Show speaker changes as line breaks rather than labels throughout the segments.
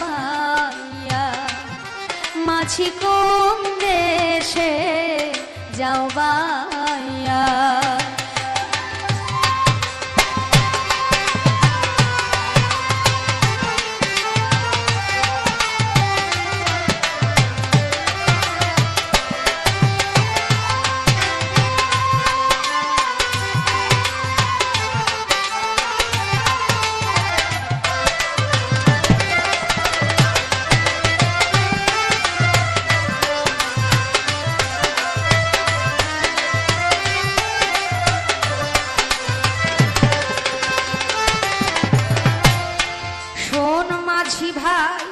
বাইয়া মাছি কোন দেশে যাও বা भाई।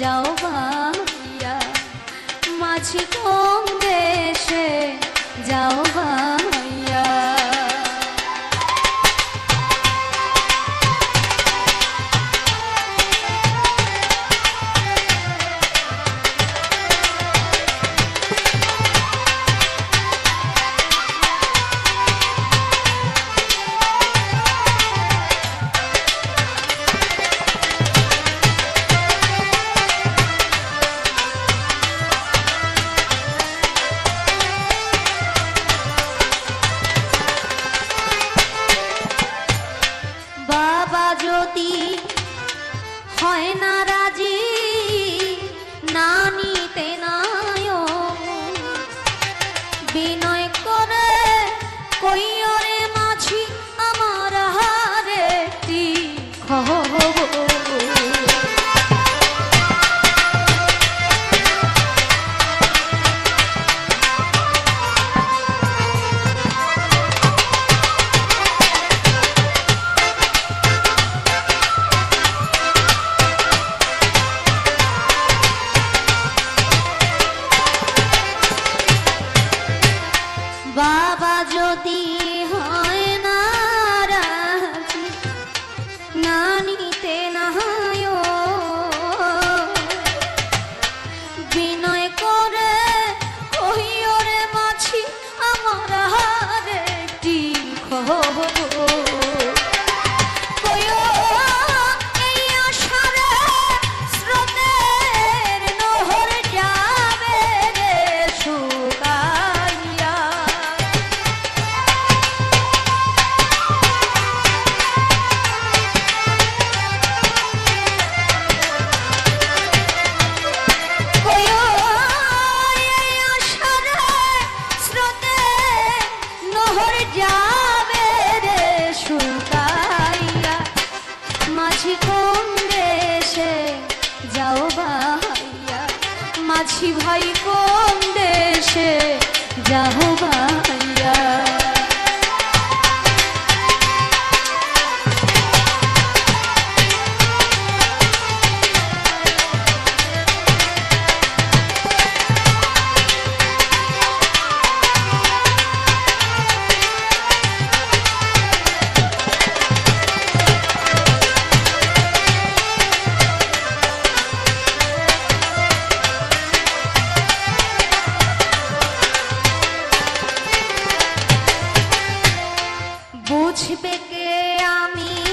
যাও বাহিরা মাছি কম দেশে যাও বা হব বুঝবে কে আমি?